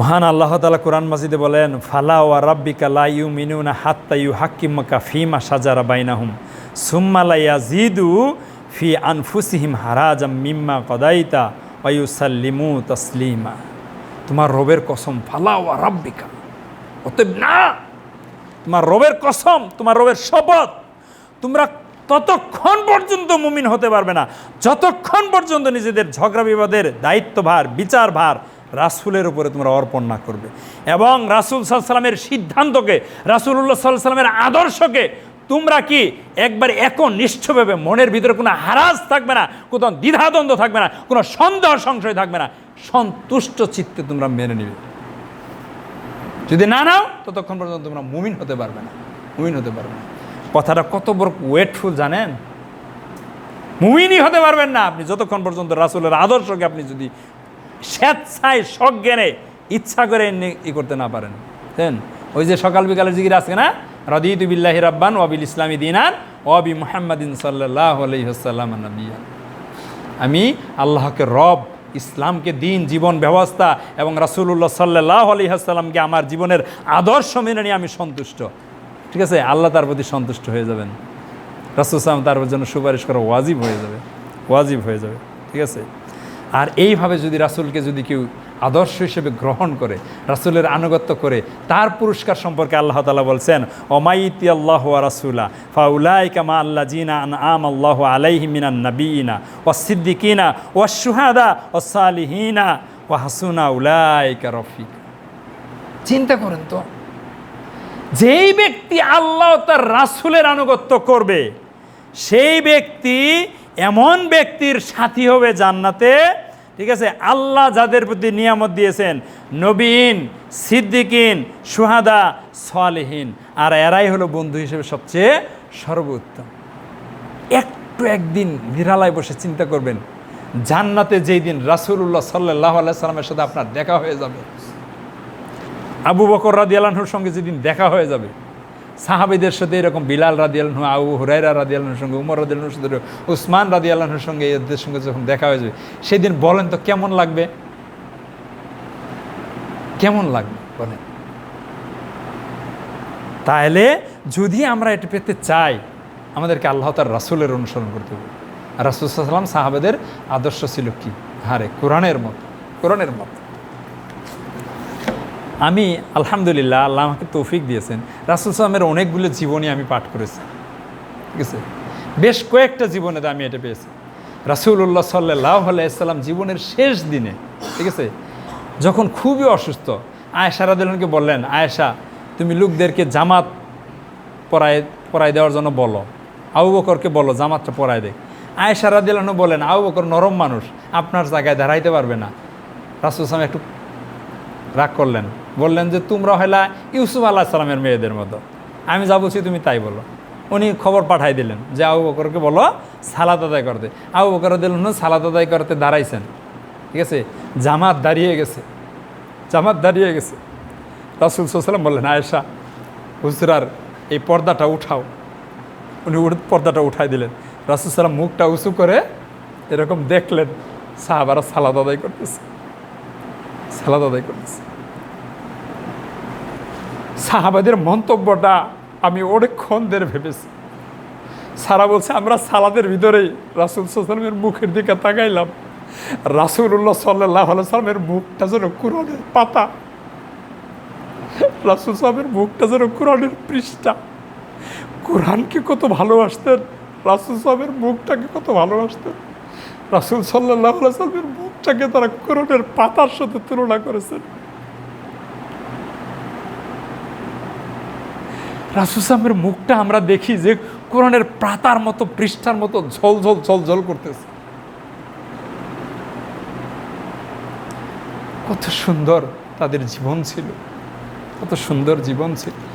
মহান আল্লাহ তালা কোরআন মাজিদে বলেন, ফালা ওয়া রাব্বিকা লা ইউ মিনুনা হাত্তা ইউ হাক্কিমাকা ফিমা সাজারা বাইনাহুম, সুম্মা লা ইয়াজিদু ফি আনফুসিহিম হারাজাম মিম্মা কদাইতা ওয়ায়ু সাল্লিমু তসলিমা। তোমার রবের কসম, ফালা ওয়া রাব্বিকা। অতএব না, তোমার রবের কসম, তোমার রবের শপথ, তোমরা ততক্ষণ পর্যন্ত মুমিন হতে পারবে না। যতক্ষণ পর্যন্ত নিজেদের ঝগড়া বিবাদের দায়িত্বভার বিচার ভার রাসুলের উপরে তোমরা অর্পণ না করবে। এবং রাসুল সাল্লামের সিদ্ধান্তকে রাসুল্লাহ সাল্লামের আদর্শকে তোমরা কি একবার একনিষ্ঠভাবে মনের ভিতরে কোনো হারাজ থাকবে না কোথাও দ্বিধাদ্বন্দ্ব থাকবে না, কোনো সন্দেহ সংশয় থাকবে না, সন্তুষ্ট চিত্তে তোমরা মেনে নিবে। যদি না নাও, ততক্ষণ পর্যন্ত তোমরা মুমিন হতে পারবে না, মুমিন হতে পারবে না। কথাটা কত বড় ওয়েটফুল জানেন? মুমিনই হতে পারবেন না। আপনি যতক্ষণ পর্যন্ত রাসুলের আদর্শকে আপনি যদি স্বেচ্ছায় সজ্ঞানে ইচ্ছা করে ই করতে না পারেন। দেন, ওই যে সকাল বিকালের জিগির আছে না? রদিতু বিল্লাহি রাব্বান ওয়াবিল ইসলামী দিনান ওয়াবি মুহাম্মাদিন সাল্লাহ আলহিহাসাল্লাম নবিয়া আমি আল্লাহকে রব, ইসলামকে দিন, জীবন ব্যবস্থা এবং রাসুল্লাহ সাল্লাহ আলহিহাসাল্লামকে আমার জীবনের আদর্শ মেনে নিয়ে আমি সন্তুষ্ট। ঠিক আছে? আল্লাহ তার প্রতি সন্তুষ্ট হয়ে যাবেন। রাসুল সালাম তার জন্য সুপারিশ করা ওয়াজিব হয়ে যাবে। ওয়াজিব হয়ে যাবে। ঠিক আছে? আর এইভাবে যদি রাসুলকে যদি কেউ আদর্শ হিসেবে গ্রহণ করে রাসুলের আনুগত্য করে তার পুরস্কার সম্পর্কে আল্লাহ তালা বলছেন অমাইতি আল্লাহ রাসুলা ফাউলাই কামা আল্লাহ জিনা আন আম আল্লাহ আলাইহি মিনান নবীনা ও সিদ্দিকিনা ও সুহাদা ও সালিহিনা ও হাসুনা উলাইকা রফিক। চিন্তা করেন তো যেই ব্যক্তি আল্লাহ তার রাসুলের আনুগত্য করবে সেই ব্যক্তি এমন ব্যক্তির সাথী হবে জান্নাতে ঠিক আছে? আল্লাহ যাদের প্রতি নিয়ামত দিয়েছেন, নবীন, সিদ্দিকিন, সুহাদা, সালেহীন। আর এরাই হলো বন্ধু হিসেবে সবচেয়ে সর্বোত্তম। একটু একদিন নিরালায় বসে চিন্তা করবেন, জান্নাতে যেই দিন রাসুল্লাহ সাল্লাহ আল্লাহ সাল্লামের সাথে আপনার দেখা হয়ে যাবে, আবু বকর রাদিয়ালাহুর সঙ্গে যেদিন দেখা হয়ে যাবে সাহাবিদের সাথে এরকম বিলাল রাদিয়ালাহু আবু হুরাইরা রাদি রাদিয়ালাহুর সঙ্গে, উমর রাদি রাদিয়ালাহুর সাথে, উসমান রাদি রাদিয়ালাহুর সঙ্গে, এদের সঙ্গে যখন দেখা হয়ে যাবে সেদিন বলেন তো কেমন লাগবে? কেমন লাগবে বলেন? তাহলে যদি আমরা এটা পেতে চাই, আমাদেরকে আল্লাহ তার রাসুলের অনুসরণ করতে হবে। রাসুল সাল্লাম সাহাবেদের আদর্শ ছিল কি? হারে, কোরআনের মত, কোরআনের মতো। আমি, আলহামদুলিল্লাহ, আল্লাহ আমাকে তৌফিক দিয়েছেন। রাসুল সালামের অনেকগুলো জীবনী আমি পাঠ করেছি। ঠিক আছে? বেশ কয়েকটা জীবনে আমি এটা পেয়েছি। রাসুল্লাহ সাল্লাহ আলাইসাল্লাম জীবনের শেষ দিনে, ঠিক আছে? যখন খুবই অসুস্থ, আয়েশা রাদিলকে বললেন, আয়েশা, তুমি লোকদেরকে জামাত পরায় পরাই দেওয়ার জন্য বলো। আবু বকরকে বলো, জামাতটা পরায় দেখ। আয়েশা রাদিলানো বলেন আবু বকর নরম মানুষ, আপনার জায়গায় দাঁড়াইতে পারবে না। রাসুল সালাম একটু রাগ করলেন। বললেন যে, তোমরা হইলা ইউসুফ আল্লাহ সালামের মেয়েদের মতো। আমি যা বলছি তুমি তাই বলো। উনি খবর পাঠাই দিলেন যে, আবু বকরকে বলো সালাদ আদায় করতে। আবু বকর দিলেন সালাদ আদায় করতে দাঁড়াইছেন। ঠিক আছে? জামাত দাঁড়িয়ে গেছে। জামাত দাঁড়িয়ে গেছে। রাসুল সাল্লাম বললেন, আয়েশা, হুজরার এই পর্দাটা উঠাও। উনি পর্দাটা উঠাই দিলেন। রাসুল সাল্লাম মুখটা উঁচু করে এরকম দেখলেন, সাহাবারা সালাদ আদায় করতেছে। সালাদ আদায় করতেছে। সাহাবাদের মন্তব্যটা আমি অনেকক্ষণ ধরে ভেবেছি। সারা বলছে, আমরা সালাদের ভিতরেই রাসুল সাল্লামের মুখের দিকে তাকাইলাম। রাসুল্লাহ সাল্লাহ সাল্লামের মুখটা যেন কোরআনের পাতা। রাসুল সাহেবের মুখটা যেন কোরআনের পৃষ্ঠা। কোরআনকে কত ভালোবাসতেন? রাসুল সাহেবের মুখটাকে কত ভালোবাসতেন? রাসুল সাল্লাহ সাল্লামের মুখটাকে তারা কোরআনের পাতার সাথে তুলনা করেছেন। রাসুল সাহেবের মুখটা আমরা দেখি যে কোরআনের প্রাতার মতো, পৃষ্ঠার মতো ঝলঝল ঝলঝল ঝল ঝল করতেছে। কত সুন্দর তাদের জীবন ছিল। কত সুন্দর জীবন ছিল।